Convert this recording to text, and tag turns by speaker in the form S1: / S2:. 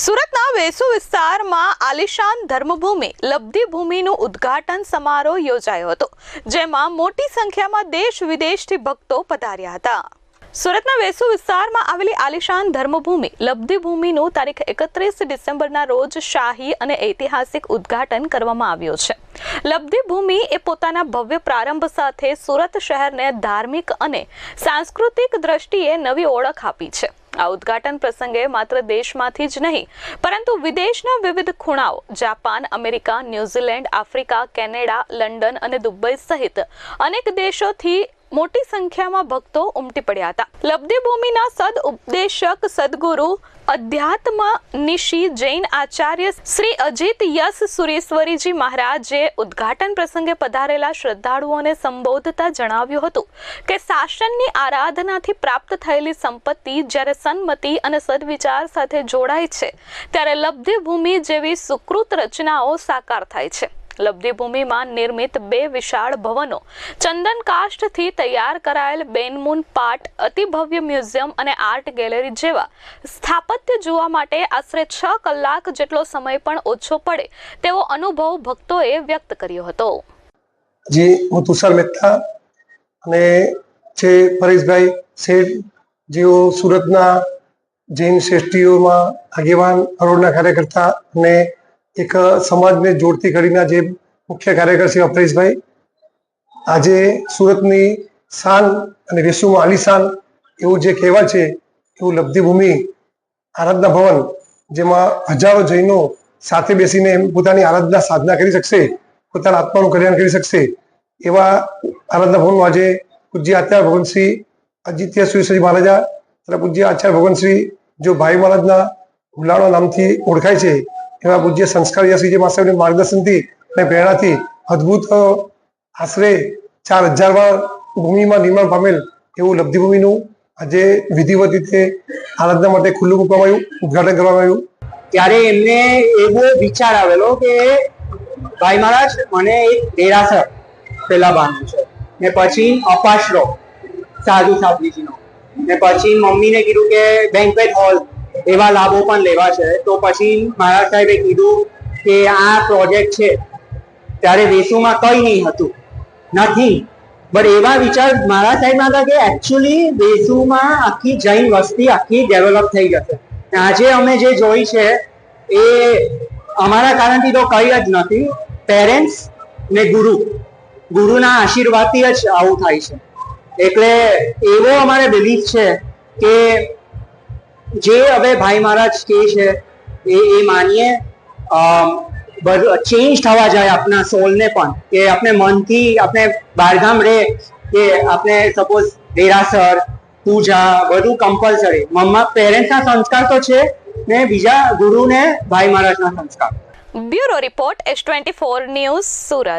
S1: સુરતના વેસુ વિસ્તારમાં આલિશાન ધર્મભૂમિ, લબ્ધિ ભૂમિનું ઉદ્ઘાટન સમારોહ યોજાયો હતો, જેમાં મોટી સંખ્યામાં દેશ વિદેશથી ભક્તો પધાર્યા હતા. સુરતના વેસુ વિસ્તારમાં આવેલી આલિશાન ધર્મભૂમિ, લબ્ધિ ભૂમિનું તારીખ એકત્રીસ ડિસેમ્બરના રોજ શાહી અને ઐતિહાસિક ઉદ્ઘાટન કરવામાં આવ્યું છે. લબ્ધિ ભૂમિ એ પોતાના ભવ્ય પ્રારંભ સાથે સુરત શહેરને ધાર્મિક અને સાંસ્કૃતિક દ્રષ્ટિએ નવી ઓળખ આપી છે. આ ઉદ્ઘાટન પ્રસંગે માત્ર દેશમાંથી જ નહીં, પરંતુ વિદેશના વિવિધ ખૂણાઓ, Japan, America, New Zealand, Africa, Canada, London અને દુબઈ સહિત અનેક દેશોથી મોટી સંખ્યામાં ભક્તો ઉમટી પડ્યા હતા. લબ્ધિભૂમિના સદ ઉપદેશક, સદગુરુ અધ્યાત્મ નિશી જૈન આચાર્ય શ્રી અજીત યસ સુરેશ્વરીજી મહારાજે ઉદ્ઘાટન પ્રસંગે પધારેલા શ્રદ્ધાળુઓને સંબોધતા જણાવ્યું હતું કે શાસનની આરાધનાથી પ્રાપ્ત થયેલી સંપત્તિ જ્યારે સન્મતિ અને સદવિચાર સાથે જોડાય છે, ત્યારે લબ્ધિ ભૂમિ જેવી સુકૃત રચનાઓ સાકાર થાય છે. લબ્ધિ ભૂમિમાં નિર્મિત બે વિશાળ ભવનો. ચંદન કાષ્ઠથી તૈયાર કરાયેલ બેનમૂન પાટ, અતિભવ્ય મ્યુઝિયમ અને આર્ટ ગેલેરી જેવા સ્થાપત્ય જોવા માટે આશરે છ કલાક જેટલો સમય પણ ઓછો પડે, તેવો અનુભવ ભક્તોએ વ્યક્ત કર્યો હતો.
S2: જે હું તુષાર મહેતા અને છે પરેશભાઈ શેઠ જેઓ સુરતના જૈન શ્રેષ્ઠીઓમાં આગેવાન હરોળના કાર્યકર્તા અને એક સમાજને જોડતી ઘડીના જે મુખ્ય કાર્યકર છે અપરેશભાઈ આજે સુરતની શાન અને વિશ્વમાં આલિશાન એવું જે કહેવાય છે, એવું લબ્ધિભૂમિ આરાધના ભવન, જેમાં હજારો જૈનો સાથે બેસીને પોતાની આરાધના સાધના કરી શકશે, પોતાના આત્માનું કલ્યાણ કરી શકશે, એવા આરાધના ભવનનું આજે પૂજ્ય આચાર્ય ભગવાન શ્રી અજિત્ય શ્રી મહારાજા તથા પૂજ્ય આચાર્ય ભગવાન શ્રી જો ભાઈ મહારાજના હુલાણા નામથી ઓળખાય છે એવા પૂજ્ય સંસ્કાર શ્રીજી માસાઓની માર્ગદર્શનથી અને પ્રેરણાથી અદ્ભુત આશરે ચાર હજાર વાર ભૂમિમાં નિર્માણ પામેલ એવું લબ્ધિભૂમિનું આજે વિધિવત રીતે આરાધના માટે ખુલ્લું મૂકવામાં આવ્યું, ઉદઘાટન કરવામાં આવ્યું.
S3: ત્યારે એમને એવો વિચાર આવેલો કે ભાઈ મહારાજ, મને એક દેરાસર પેલા બાંધવું છે. ને પછી અપાશરો સાધુ સાધ્વીજીનો. ને પછી મમ્મીને કીધું કે બેન્કવેટ હોલ. એવા લાભો પણ લેવા છે. તો પછી મહારાજ સાહેબે કીધું કે આ પ્રોજેક્ટ છે, ત્યારે વેસુમાં કઈ નહીં હતું. નથી. બટ એવા વિચાર મારા સાહેબમાં હતા કે એકચ્યુઅલી વેસુમાં આખી જૈન વસ્તી આખી ડેવલપ થઈ જશે. આજે અમે જે જોઈ છે, એ અમારા કારણથી તો કઈ જ નથી. પેરેન્ટ્સ ને ગુરુ. ગુરુના આશીર્વાદથી જ આવું થાય છે. એટલે એવો અમારે બિલીફ છે કે જે હવે ભાઈ મહારાજ કે છે, એ એ માનીએ ચેન્જ થવા જાય આપણા સોલને પણ, કે આપણે મનથી, આપણે બારગામ રે, કે આપણે સપોઝ દેરાસર, પૂજા, બધું કમ્પલસરી મમ્મા પેરેન્ટ્સના સંસ્કાર તો છે ને બીજા ગુરુને ભાઈ મહારાજના સંસ્કાર.
S1: Bureau report S twenty four news Surat.